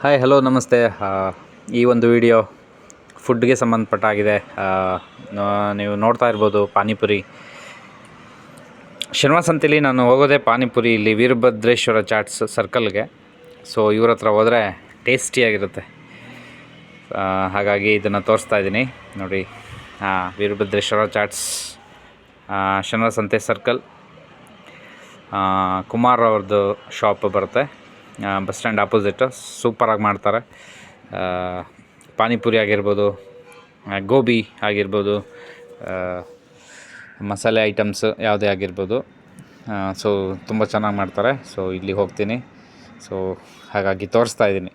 Hi hello ನಮಸ್ತೆ. ಈ ಒಂದು ವಿಡಿಯೋ ಫುಡ್ಗೆ ಸಂಬಂಧಪಟ್ಟಾಗಿದೆ. ನೀವು ನೋಡ್ತಾ ಇರ್ಬೋದು ಪಾನಿಪುರಿ. ಶನಿವಾರ ಸಂತೆಯಲ್ಲಿ ನಾನು ಹೋಗೋದೇ ಪಾನಿಪುರಿ, ಇಲ್ಲಿ ವೀರಭದ್ರೇಶ್ವರ ಚಾಟ್ಸ್ ಸರ್ಕಲ್ಗೆ ಸೊ ಇವ್ರ ಹತ್ರ ಹೋದರೆ ಟೇಸ್ಟಿಯಾಗಿರುತ್ತೆ ಹಾಗಾಗಿ ಇದನ್ನು ತೋರಿಸ್ತಾ ಇದ್ದೀನಿ. ನೋಡಿ ಹಾಂ ವೀರಭದ್ರೇಶ್ವರ ಚಾಟ್ಸ್ ಶನಿವಾರ ಸಂತೆ ಸರ್ಕಲ್ ಕುಮಾರ್ ಅವ್ರದ್ದು ಶಾಪ್ ಬರುತ್ತೆ. Bus stand opposite. ಸೂಪರಾಗಿ ಮಾಡ್ತಾರೆ. ಪಾನಿಪುರಿ ಆಗಿರ್ಬೋದು ಗೋಬಿ ಆಗಿರ್ಬೋದು ಮಸಾಲೆ ಐಟಮ್ಸ್ ಯಾವುದೇ ಆಗಿರ್ಬೋದು. ಸೊ ತುಂಬ ಚೆನ್ನಾಗಿ ಮಾಡ್ತಾರೆ. ಸೊ ಇಲ್ಲಿ ಹೋಗ್ತೀನಿ. ಸೊ ಹಾಗಾಗಿ ತೋರಿಸ್ತಾ ಇದ್ದೀನಿ.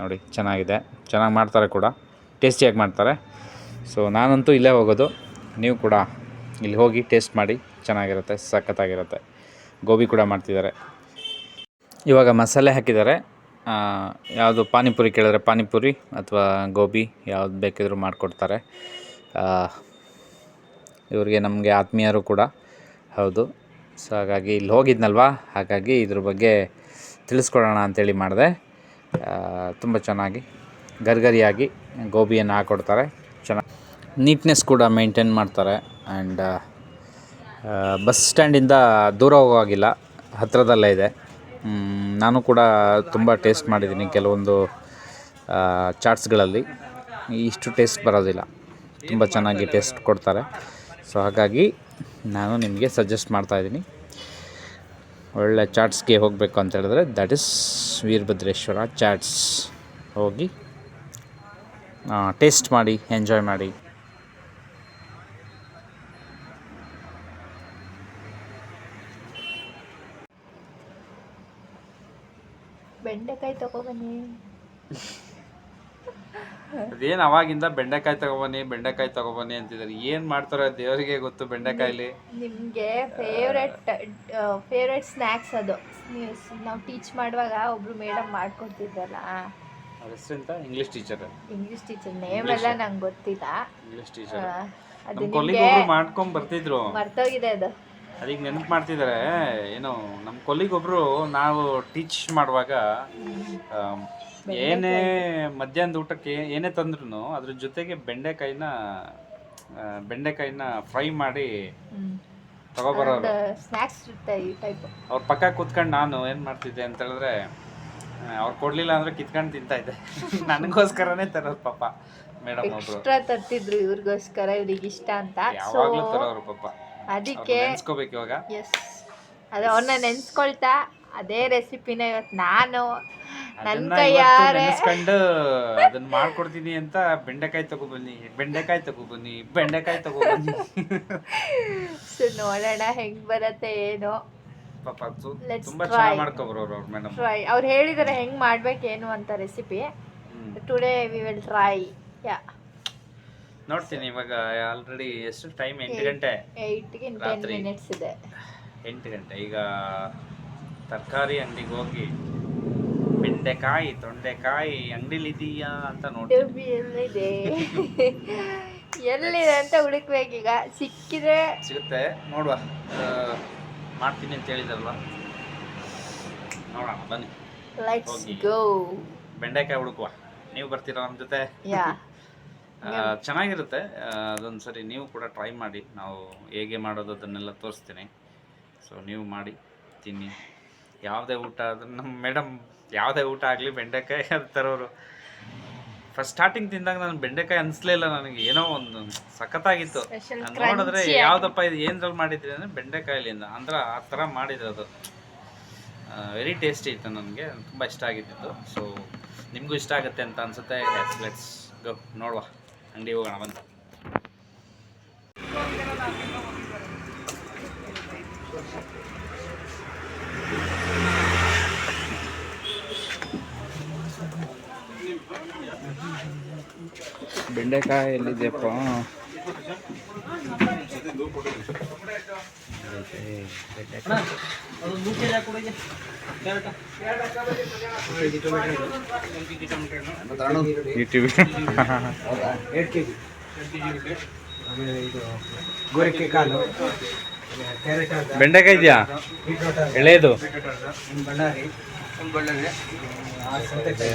ನೋಡಿ, ಚೆನ್ನಾಗಿದೆ. ಚೆನ್ನಾಗಿ ಮಾಡ್ತಾರೆ ಕೂಡ. ಟೇಸ್ಟಿಯಾಗಿ ಮಾಡ್ತಾರೆ. ಸೊ ನಾನಂತೂ ಇಲ್ಲೇ ಹೋಗೋದು. ನೀವು ಕೂಡ ಇಲ್ಲಿ ಹೋಗಿ ಟೇಸ್ಟ್ ಮಾಡಿ. ಚೆನ್ನಾಗಿರುತ್ತೆ, ಸಖತ್ತಾಗಿರುತ್ತೆ. ಗೋಬಿ ಕೂಡ ಮಾಡ್ತಿದ್ದಾರೆ. ಇವಾಗ ಮಸಾಲೆ ಹಾಕಿದ್ದಾರೆ. ಯಾವುದು ಪಾನಿಪುರಿ ಕೇಳಿದ್ರೆ ಪಾನಿಪುರಿ ಅಥವಾ ಗೋಬಿ ಯಾವ್ದು ಬೇಕಿದ್ರೂ ಮಾಡಿಕೊಡ್ತಾರೆ. ಇವರಿಗೆ ನಮಗೆ ಆತ್ಮೀಯರು ಕೂಡ. ಹೌದು. ಸೊ ಹಾಗಾಗಿ ಇಲ್ಲಿ ಹೋಗಿದ್ನಲ್ವ? ಹಾಗಾಗಿ ಇದ್ರ ಬಗ್ಗೆ ತಿಳಿಸ್ಕೊಡೋಣ ಅಂತೇಳಿ ಮಾಡಿದೆ. ತುಂಬ ಚೆನ್ನಾಗಿ, ಗರ್ಗರಿಯಾಗಿ ಗೋಬಿಯನ್ನು ಹಾಕ್ಕೊಡ್ತಾರೆ ಚೆನ್ನಾಗಿ ನೀಟ್ನೆಸ್ ಕೂಡ ಮೇಂಟೈನ್ ಮಾಡ್ತಾರೆ. ಆ್ಯಂಡ್ ಬಸ್ ಸ್ಟ್ಯಾಂಡಿಂದ ದೂರ ಹೋಗೋ ಹಾಗಿಲ್ಲ ಹತ್ತಿರದಲ್ಲೇ ಇದೆ. ನಾನು ಕೂಡ ತುಂಬ ಟೇಸ್ಟ್ ಮಾಡಿದ್ದೀನಿ ಕೆಲವೊಂದು ಚಾಟ್ಸ್ಗಳಲ್ಲಿ. ಇಷ್ಟು ಟೇಸ್ಟ್ ಬರೋದಿಲ್ಲ. ತುಂಬ ಚೆನ್ನಾಗಿ ಟೇಸ್ಟ್ ಕೊಡ್ತಾರೆ. ಸೊ ಹಾಗಾಗಿ ನಾನು ನಿಮಗೆ ಸಜೆಸ್ಟ್ ಮಾಡ್ತಾಯಿದ್ದೀನಿ ಒಳ್ಳೆ ಚಾಟ್ಸ್ಗೆ ಹೋಗಬೇಕು ಅಂತ ಹೇಳಿದ್ರೆ ದಟ್ ಇಸ್ ವೀರಭದ್ರೇಶ್ವರ ಚಾಟ್ಸ್. ಹೋಗಿ ಟೇಸ್ಟ್ ಮಾಡಿ ಎಂಜಾಯ್ ಮಾಡಿ ಬೆಂಡೆಕಾಯಿ ತಗೊಬನ್ನಿ ಅದೇನು ಅವಾಗಿಂದ ಬೆಂಡೆಕಾಯಿ ತಗೊಬನ್ನಿ ಬೆಂಡೆಕಾಯಿ ತಗೊಬನ್ನಿ ಅಂತಿದ್ದಾರೆ. ಏನ್ ಮಾಡ್ತಾರೆ ದೇವರಿಗೆ ಗೊತ್ತು ಬೆಂಡೆಕಾಯಿಲಿ? ನಿಮಗೆ ಫೇವ್ರೆಟ್ ಫೇವ್ರೆಟ್ ಸ್ನ್ಯಾಕ್ಸ್ ಅದು. ನಾವು ಟೀಚ್ ಮಾಡುವಾಗ ಒಬ್ರು ಮೇಡಮ್ ಮಾಡ್ಕೊತಿದ್ರಲ್ಲ. ಹೆಸರಿಂದ English teacher English teacher name ಎಲ್ಲ ನಂಗೆ ಗೊತ್ತಿಲ್ಲ. ಇಂಗ್ಲಿಷ್ ಟೀಚರ್ ನಮ್ಮ ನಮ್ ಕೊಲ್ಲಿಗೆ ಮಾಡ್ಕೊಂಡ್ ಬರ್ತಿದ್ರು. ಮರ್ತೋಗಿದೆ ಅದು. ಅದೀಗ ನೆನಪು ಮಾಡ್ತಿದ್ದಾರೆ ಏನು ನಮ್ಮ ಕೊಲ್ಲಿಗೊಬ್ರು ನಾವು ಟೀಚ್ ಮಾಡುವಾಗ ಏನೇ ಮಧ್ಯಾಹ್ನದ ಊಟಕ್ಕೆ ಏನೇ ತಂದ್ರು ಅದ್ರ ಜೊತೆಗೆ ಬೆಂಡೆಕಾಯಿನ ಬೆಂಡೆಕಾಯಿನ ಫ್ರೈ ಮಾಡಿ ತಗೋಬರೋರು. ಸ್ನ್ಯಾಕ್ಸ್ ಟೈಪ್ ಅವ್ರ ಪಕ್ಕ ಕೂತ್ಕೊಂಡು ನಾನು ಏನು ಮಾಡ್ತಿದ್ದೆ ಅಂತ ಹೇಳಿದ್ರೆ ಅವ್ರು ಕೊಡ್ಲಿಲ್ಲ ಅಂದ್ರೆ ಕಿತ್ಕೊಂಡು ತಿಂತಾ ಇದ್ದೆ. ನನಗೋಸ್ಕರನೇ ತರೋದು ಪಾಪ ಮೇಡಮ್ ಒಬ್ರು ಎಕ್ಸ್ಟ್ರಾ ತರ್ತಿದ್ರು ಇವ್ರಿಗೋಸ್ಕರ ಇವ್ರಿಗೆ ಇಷ್ಟ ಅಂತ. ಯಾವಾಗ್ಲೂ ತರೋರು ಪಾಪ. ಅದಕ್ಕೆ ನೆನ್ಸ್ಕೋಬೇಕು ಇವಾಗ. ಎಸ್ ಅದೇ ಅವ್ರನ್ನ ನೆನ್ಸ್ಕೊಳ್ತಾ ಅದೇ ರೆಸಿಪಿನ ಇವತ್ತು ನಾನು ನನ್ನ ಅದನ್ನ ಇವತ್ತು ಕೈಯಾರೆ. ನೆನ್ಸ್ಕೊಂಡು ಅದನ್ನ ಮಾಡ್ಕೊಡ್ತೀನಿ ಅಂತ ಬೆಂಡೆಕಾಯಿ ತಗೊಬನ್ನಿ ಬೆಂಡೆಕಾಯಿ ತಗೊಬನ್ನಿ ಬೆಂಡೆಕಾಯಿ ತಗೊಬನ್ನಿ ಸೊ ನೋಡೋಣ ಹೆಂಗ್ ಬರತ್ತೆ ಏನೋ. ಪಾಪ Let's ತುಂಬಾ try. ಚೆನ್ನಾಗಿ ಅವ್ರ ಮೇಡಮ್ ಟ್ರೈ ಅವ್ರು ಹೇಳಿದಾರೆ ಹೆಂಗ್ ಮಾಡ್ಬೇಕೇನು ಅಂತ recipe today we will try ಯಾ ನೋಡ್ತೀನಿ ಇವಾಗ ಆಲ್ರೆಡಿ ಎಷ್ಟು ಟೈಮ್ ಎಂಟು ಗಂಟೆ. ಏಯ್ಟ್ಗೆ ಟೆನ್ ರಾತ್ರಿ. ಮಿನಿಟ್ಸ್ ಇದೆ. ಎಂಟು ಗಂಟೆ. ಈಗ ತರಕಾರಿ ಅಂಗಡಿಗೆ ಹೋಗಿ ಬೆಂಡೆಕಾಯಿ ತೊಂಡೆಕಾಯಿ ಅಂಗಡಿಲಿ ಇದೀಯಾ ಅಂತ ನೋಡಿ ಡಬ್ಬಿ ಎಲ್ಲಿದೆ ಎಲ್ಲಿದೆ ಅಂತ ಈಗ. ಸಿಕ್ಕಿದ್ರೆ? ಸಿಗುತ್ತೆ. ನೋಡುವ. ಮಾಡ್ತೀನಿ ಅಂತ ಹೇಳಿದಲ್ವಾ? ನೋಡೋಣ ಬನ್ನಿ. ಲೆಟ್ಸ್ ಗೋ ಬೆಂಡೆಕಾಯಿ ಹುಡುಕುವ. ನೀವು ಬರ್ತೀರಾ ನಮ್ಮ ಜೊತೆ? ಯಾ. ಚೆನ್ನಾಗಿರುತ್ತೆ. ಅದೊಂದು ಸರಿ ನೀವು ಕೂಡ ಟ್ರೈ ಮಾಡಿ. ನಾವು ಹೇಗೆ ಮಾಡೋದು ಅದನ್ನೆಲ್ಲ ತೋರಿಸ್ತೀನಿ. ಸೊ ನೀವು ಮಾಡಿ ತಿನ್ನಿ. ಯಾವುದೇ ಊಟ ಅದು ನಮ್ಮ ಮೇಡಮ್ ಯಾವುದೇ ಊಟ ಆಗಲಿ ಬೆಂಡೆಕಾಯಿ ಅದು ತರೋರು. ಫಸ್ಟ್ ಸ್ಟಾರ್ಟಿಂಗ್ ತಿಂದಾಗ ನಾನು ಬೆಂಡೆಕಾಯಿ ಅನಿಸ್ಲೇ ಇಲ್ಲ ನನಗೆ. ಏನೋ ಒಂದು ಸಖತ್ತಾಗಿತ್ತು. ನೋಡಿದ್ರೆ ಯಾವುದಪ್ಪ ಇದು ಏನ್ರಲ್ಲಿ ಮಾಡಿದ್ರಿ ಅಂದರೆ ಬೆಂಡೆಕಾಯಿಲಿಂದ. ಅಂದ್ರೆ ಆ ಥರ ಮಾಡಿದ್ರು ಅದು. ವೆರಿ ಟೇಸ್ಟಿ ಇತ್ತು ನನಗೆ. ತುಂಬ ಇಷ್ಟ ಆಗಿತ್ತು ಸೊ ನಿಮಗೂ ಇಷ್ಟ ಆಗುತ್ತೆ ಅಂತ ಅನ್ಸುತ್ತೆ. ಲೆಟ್ಸ್ ಗೋ ನೋಡುವ. ಅಂಗಡಿ ಹೋಗೋಣ ಬಂದು ಬೆಂಡೆಕಾಯಿ ಎಲ್ಲಿದೆಯಪ್ಪ ಬೆಂಡೆಕಾಯಿ ಇದೆಯಾ ಎಳೆಯದು? ಬಳ್ಳಾರಿ ಒಂದು ಬಳ್ಳಾರಿ ಆ ಸೌತೆಕಾಯಿ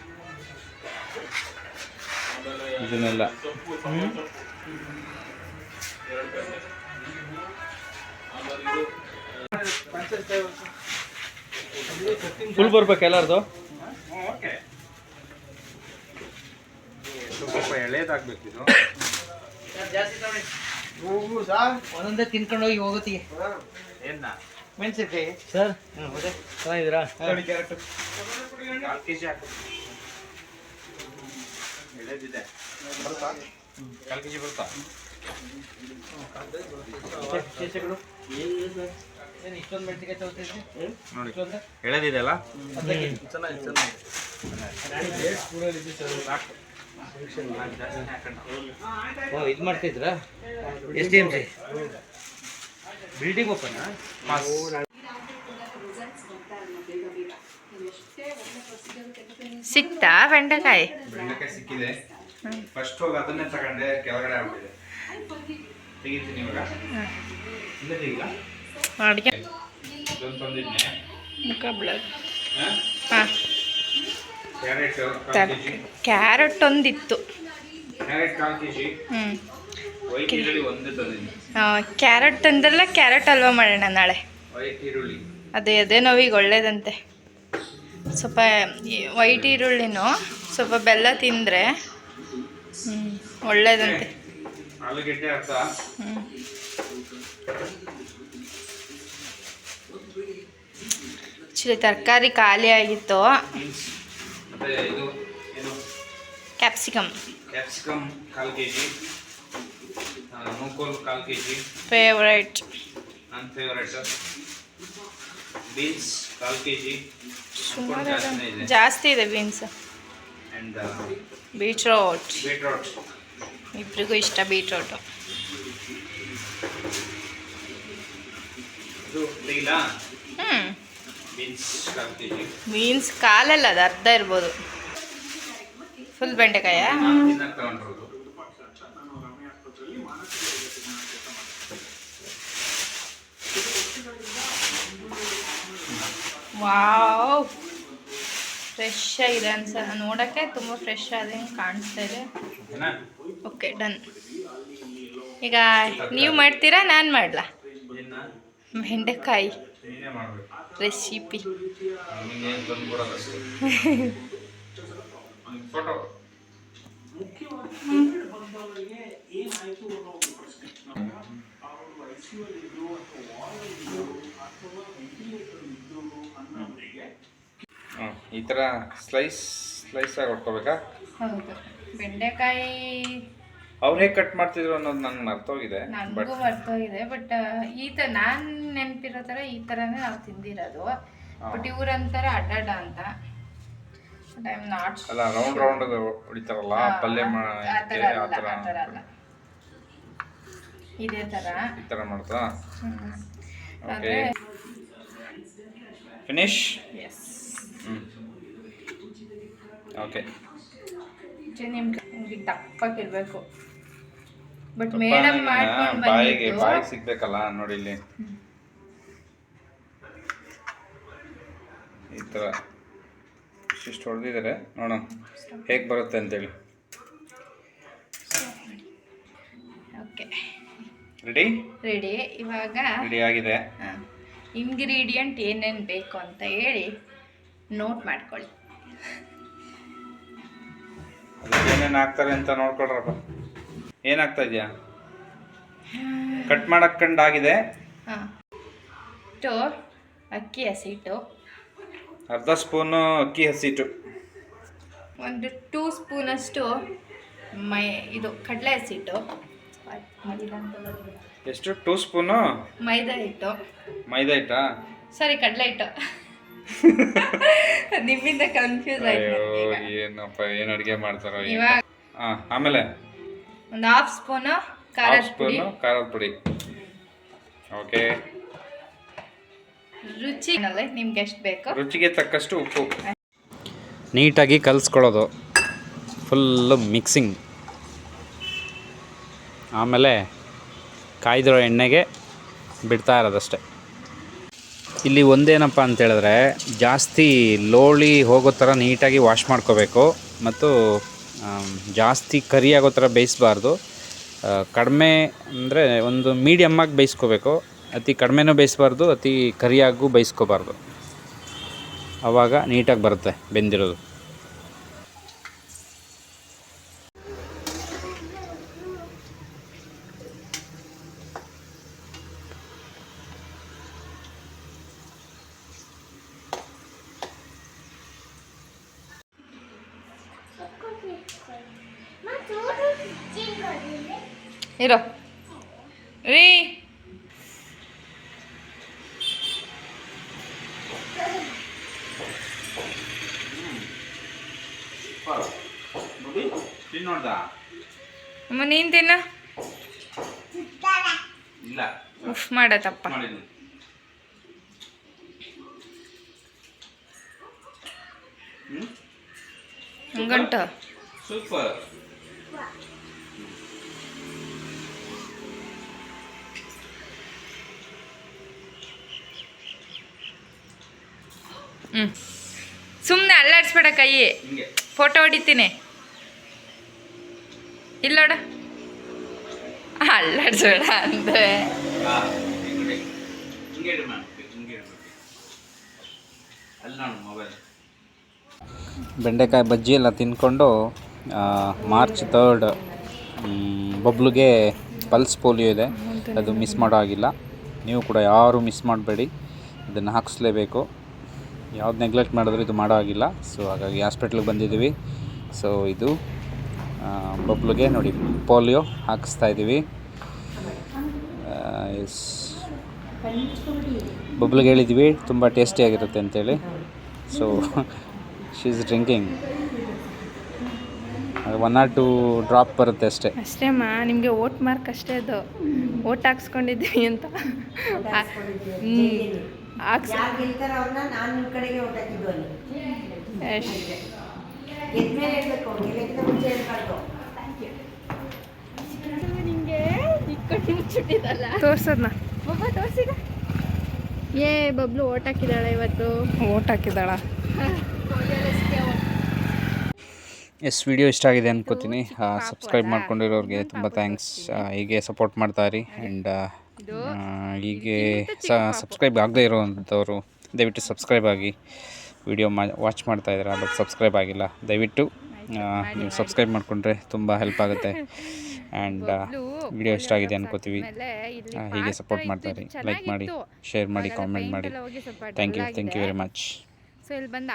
ಇದನ್ನೆಲ್ಲ. ಫುಲ್ ಬರ್ಬೇಕು ಎಲ್ಲರದು? ಸ್ವಲ್ಪ ಒಂದೊಂದೇ ತಿನ್ಕೊಂಡು ಹೋಗಿ ಹೋಗುತ್ತಿಗೆ ಏನ ಮೆಣಸಿನ್ಕಾಯಿ. ಸರ್? ಚೆನ್ನಾಗಿದ್ದೀರಾ? ಎಳೆದಿದೆ. ಕಾಲ್ ಬರುತ್ತಾ? ಏನು ಇಷ್ಟೊಂದು ಚೆನ್ನಾಗಿ ಚೆನ್ನಾಗಿ. ಓ ಇದು ಮಾಡ್ತಿದ್ರಾ? ಎಷ್ಟು ಎಂ ಸಿ. Building open? ಸಿಕ್ತಾ ಬೆಂಡೆಕಾಯಿ? ಬೆಂಡೆಕಾಯಿ ಸಿಕ್ಕಿದೆ. ಫಸ್ಟ್ ಹೋಗಿ ಅದನ್ನೇ ತಗೊಂಡೆ ಕೆಳಗಡೆ ಆಗ್ಬಿಟ್ಟಿದೆ. ತೆಗಿತೀನಿ ಇವಾಗ. ಇಲ್ಲೇ ತೆಗಿಲ್ಲ ಅಡುಗೆ. ಇದೊಂದು ತಂದಿದ್ನೆ. ಮುಖ ಬ್ಲಡ್ ಹಾ? ಹಾಂ. ಕ್ಯಾರೆಟ್ ಕ್ಯಾರೆಟ್ ಒಂದಿತ್ತು. ಕ್ಯಾರೆಟ್ ಕಾಲ್ ಕೆ ಜಿ ಹ್ಞೂ ವೈಟ್ ಈರುಳ್ಳಿ ಒಂದೇ ತಂದಿದ್ದೀನಿ ಕ್ಯಾರೆಟ್ ತಂದ್ರಲ್ಲ ಕ್ಯಾರೆಟ್ ಹಲ್ವಾ ಮಾಡೋಣ ನಾಳೆ? ವೈಟ್ ಈರುಳ್ಳಿ. ಅದೇ ಅದೇ ನೋವಿಗೆ ಒಳ್ಳೇದಂತೆ. ಸ್ವಲ್ಪ ವೈಟ್ ಈರುಳ್ಳಿನೂ ಸ್ವಲ್ಪ ಬೆಲ್ಲ ತಿಂದರೆ ಹ್ಞೂ ಒಳ್ಳೇದಂತೆ. ಹ್ಞೂ ಆ್ಯಕ್ಚುಲಿ ತರಕಾರಿ ಖಾಲಿ ಆಗಿತ್ತು. ಕ್ಯಾಪ್ಸಿಕಮ್ ಕ್ಯಾಪ್ಸಿಕಮ್ ಕಾಲು ಕೆ ಜಿ ನೂಕೋಲ್ ಕಾಲು ಕೆ ಜಿ ಫೇವ್ರೇಟ್ ನನ್ನ ಫೇವರೇಟ್ ಬೀನ್ಸ್ ಕಾಲು ಕೆ ಜಿ ಸುಮಾರು ಜಾಸ್ತಿ ಇದೆ ಬೀನ್ಸ್ ಬೀಟ್ರೋಟ್ ಬೀಟ್ರೋಟ್ ಇಬ್ರಿಗೂ ಇಷ್ಟ ಬೀಟ್ರೋಟು ಬೀನ್ಸ್ ಕಾಲಲ್ಲ ಅದು ಅರ್ಧ ಇರ್ಬೋದು. ಫುಲ್ ಬೆಂಡೆಕಾಯ? ವಾವ್ ಫ್ರೆಶ್ ಆಗಿದೆ ಅನ್ಸಲ್ಲ. ನೋಡೋಕ್ಕೆ ತುಂಬ ಫ್ರೆಶ್ ಆದಂಗೆ ಕಾಣಿಸ್ತಾ ಇದೆ. ಓಕೆ ಡನ್ ಈಗ ನೀವು ಮಾಡ್ತೀರಾ, ನಾನು ಮಾಡಲಾ? ಬೆಂಡೆಕಾಯಿ ರೆಸಿಪಿ ನಿಂಗೇನು ತಂದ್ಕೊಡೋದು ಅಷ್ಟೇ ಫೋಟೋ ಈ ಥರ ಸ್ಲೈಸ್ ಸ್ಲೈಸ್ ಆಗಿ ಹೊಡ್ಕೋಬೇಕಾ? ಹೌದು. ಬೆಂಡೆಕಾಯಿ ಅವ್ರು ಹೇಗೆ ಕಟ್ ಮಾಡ್ತಿದ್ರು ಅನ್ನೋದು ನಂಗೆ ಮರ್ತೋಗಿದೆ ನನಗೂ ಮರ್ತೋಗಿದೆ ಬಟ್ ಈ ಥರ ನಾನು ನೆನಪಿರೋ ಥರ ಈ ಥರನೇ ನಾವು ತಿಂದಿರೋದು. ಬಟ್ ಇವ್ರಂತಾರೆ ಅಡ್ಡಾಡ ಅಂತ. ಐ ಆಮ್ ನಾಟ್ ಅಲ್ಲ ರೌಂಡ್ ರೌಂಡ್ ಹೊಡಿತಾರಲ್ಲ ಪಲ್ಯ ಮಾ ಆ ಥರ ಆ ಅಲ್ಲ ಥರ ಆ ಥರ ಅಲ್ಲ. ಇದೇ ಥರ ಈ ಥರ ಮಾಡ್ತಾ? ಹ್ಮ್. ಓಕೆ ಆದ್ರೆ ಫಿನಿಶ್ ಎಸ್ ಓಕೆ ನಿಮ್ಗೆ ದಪ್ಪಕ್ಕಿರ್ಬೇಕು ಬಟ್ ಮೇಡಮ್ ಮಾಡ್ಕೊಂಡು ಬಾಯಿಗೆ ಬಾಯಿಗೆ ಸಿಗ್ಬೇಕಲ್ಲ ನೋಡಿ ಇಲ್ಲಿ. ಈ ಥರ ಇಷ್ಟು ಹೊಡೆದಿದ್ದಾರೆ. ನೋಡೋಣ. ಹೇಗೆ ಬರುತ್ತೆ ಅಂತೇಳಿ. ಓಕೆ ರೆಡಿ ರೆಡಿ ಇವಾಗ ರೆಡಿ ಆಗಿದೆ. ಇಂಗ್ರೀಡಿಯಂಟ್ ಏನೇನು ಬೇಕು ಅಂತ ಹೇಳಿ ನೋಟ್ ಮಾಡ್ಕೊಳ್ಳಿ. ಏನೇನು ಹಾಕ್ತಾರೆ ಅಂತ ನೋಡ್ಕೊಳ್ರಪ್ಪ. ಏನಾಗ್ತಾ ಇದೆಯಾ? ಕಟ್ ಮಾಡಕ್ಕಂಡಾಗಿದೆ. ಟು ಅಕ್ಕಿ ಹಸಿಟ್ಟು. ಅರ್ಧ ಸ್ಪೂನು ಅಕ್ಕಿ ಹಸಿಟ್ಟು. ಒಂದು ಟೂ ಸ್ಪೂನಷ್ಟು ಮೈ ಇದು ಕಡಲೆ ಹಸಿಟ್ಟು. ಎಷ್ಟು? Two spoon? ಮೈದಾ ಹಿಟ್ಟು. ಮೈದಾ ಹಿಟ್ಟಾ? ಸರಿ ಕಡಲೆ ಹಿಟ್ಟು. ನಿಮ್ಮಿಂದ ಕನ್ಫ್ಯೂಸ್ ಆಯ್ತು ಅಯ್ಯೋ ನನಗೀಗ. ಏನಪ್ಪ ಏನು ಅಡುಗೆ ಮಾಡ್ತಾರೋ ಏನೋ. ಇವಾಗ ಆ, ಆಮೇಲೆ? ಒಂದು ಹಾಫ್ ಸ್ಪೂನು ಖಾರದ ಹಾಫ್ ಪುಡಿ. ಸ್ಪೂನು ಖಾರದ ಪುಡಿ. ಓಕೆ ರುಚಿ ನಿಮ್ಗೆ ಎಷ್ಟು ಬೇಕು? ರುಚಿಗೆ ತಕ್ಕಷ್ಟು ಉಪ್ಪು. ನೀಟಾಗಿ ಕಲಿಸ್ಕೊಳ್ಳೋದು. ಫುಲ್ಲು ಮಿಕ್ಸಿಂಗ್ ಆಮೇಲೆ ಕಾಯ್ದಿರೋ ಎಣ್ಣೆಗೆ ಬಿಡ್ತಾ ಇರೋದಷ್ಟೆ. ಇಲ್ಲಿ ಒಂದೇನಪ್ಪ ಅಂತ ಹೇಳಿದ್ರೆ, ಜಾಸ್ತಿ ಲೋಳಿ ಹೋಗೋ ಥರ ನೀಟಾಗಿ ವಾಶ್ ಮಾಡ್ಕೋಬೇಕು ಮತ್ತು ಜಾಸ್ತಿ ಕರಿ ಆಗೋ ಥರ ಬೇಯಿಸಬಾರ್ದು ಕಡಿಮೆ ಅಂದರೆ ಒಂದು ಮೀಡಿಯಮ್ಮಾಗಿ ಬೇಯಿಸ್ಕೋಬೇಕು. ಅತಿ ಕಡಿಮೆನೂ ಬೇಯಿಸಬಾರ್ದು, ಅತಿ ಕರಿಯಾಗೂ ಬೇಯಿಸ್ಕೋಬಾರ್ದು. ಆವಾಗ ನೀಟಾಗಿ ಬರುತ್ತೆ ಬೆಂದಿರೋದು. ಇರೋ. ರೀ. ಅಮ್ಮ ನೀನ್ ತಿನ್ನ. ಇಲ್ಲ. ಉಫ್ ಮಾಡತ್ತಪ್ಪ. ಹಂಗಂಟು. ಸೂಪರ್. ಹ್ಞೂ ಸುಮ್ಮನೆ ಅಲ್ಲಾಡ್ಸ್ಬೇಡ ಕೈ ಫೋಟೋ ಹೊಡಿತೀನಿ. ಇಲ್ಲೋಡ ಅಲ್ಲಾಡ್ಸ್ಬೇಡ ಅಂದರೆ ಬೆಂಡೆಕಾಯಿ ಬಜ್ಜಿ ಎಲ್ಲ ತಿಂದ್ಕೊಂಡು ಮಾರ್ಚ್ ತರ್ಡ್ ಬಬ್ಲುಗೆ ಪಲ್ಸ್ ಪೋಲಿಯೋ ಇದೆ. ಅದು ಮಿಸ್ ಮಾಡೋ ಆಗಿಲ್ಲ ನೀವು ಕೂಡ ಯಾರು ಮಿಸ್ ಮಾಡಬೇಡಿ. ಇದನ್ನು ಹಾಕಿಸ್ಲೇಬೇಕು. ಯಾವ್ದು ನೆಗ್ಲೆಕ್ಟ್ ಮಾಡಿದ್ರು ಇದು ಮಾಡೋ ಆಗಿಲ್ಲ ಸೊ ಹಾಗಾಗಿ ಹಾಸ್ಪಿಟ್ಲಿಗೆ ಬಂದಿದ್ದೀವಿ. ಸೊ ಇದು ಬಬ್ಲಿಗೆ ನೋಡಿ ಪೋಲಿಯೋ ಹಾಕಿಸ್ತಾ ಇದ್ದೀವಿ. ಎಸ್ ಬಬ್ಲಿಗೆ ಹೇಳಿದ್ವಿ ತುಂಬ ಟೇಸ್ಟಿಯಾಗಿರುತ್ತೆ ಅಂತೇಳಿ. So she is drinking one or two drop ಬರುತ್ತೆ ಅಷ್ಟೇ. ಅಷ್ಟೇ ಮಾ ನಿಮಗೆ ಓಟ್ ಮಾರ್ಕ್ ಅಷ್ಟೇ ಅದು. ಓಟ್ ಹಾಕ್ಸ್ಕೊಂಡಿದ್ದೀವಿ ಅಂತ. ತೋರ್ಸದ್ನ. ತೋರ್ಸಿದ? ಏ ಬಬ್ಲು ಓಟ್ ಹಾಕಿದಾಳ ಇವತ್ತು. ಓಟ್ ಹಾಕಿದಾಳ ಎಸ್ ವಿಡಿಯೋ ಇಷ್ಟ ಆಗಿದೆ ಅನ್ಕೋತೀನಿ. ಸಬ್ಸ್ಕ್ರೈಬ್ ಮಾಡ್ಕೊಂಡಿರೋರಿಗೆ ತುಂಬ ಥ್ಯಾಂಕ್ಸ್. ಹೀಗೆ ಸಪೋರ್ಟ್ ಮಾಡ್ತಾ ಇರಿ. ಆ್ಯಂಡ್ ಹೀಗೆ ಸಬ್ಸ್ಕ್ರೈಬ್ ಆಗದೇ ಇರೋವಂಥವ್ರು ದಯವಿಟ್ಟು ಸಬ್ಸ್ಕ್ರೈಬ್ ಆಗಿ ವಿಡಿಯೋ ಮಾ ವಾಚ್ ಮಾಡ್ತಾ ಇದ್ದೀರಾ ಬಟ್ ಸಬ್ಸ್ಕ್ರೈಬ್ ಆಗಿಲ್ಲ. ದಯವಿಟ್ಟು ನೀವು ಸಬ್ಸ್ಕ್ರೈಬ್ ಮಾಡಿಕೊಂಡ್ರೆ ತುಂಬ ಹೆಲ್ಪ್ ಆಗುತ್ತೆ. ಆ್ಯಂಡ್ ವಿಡಿಯೋ ಇಷ್ಟ ಆಗಿದೆ ಅನ್ಕೋತೀವಿ. ಹೀಗೆ ಸಪೋರ್ಟ್ ಮಾಡ್ತಾರೆ ಲೈಕ್ ಮಾಡಿ ಶೇರ್ ಮಾಡಿ ಕಾಮೆಂಟ್ ಮಾಡಿ. Thank you thank you very much so ಇಲ್ಲಿ ಬಂದು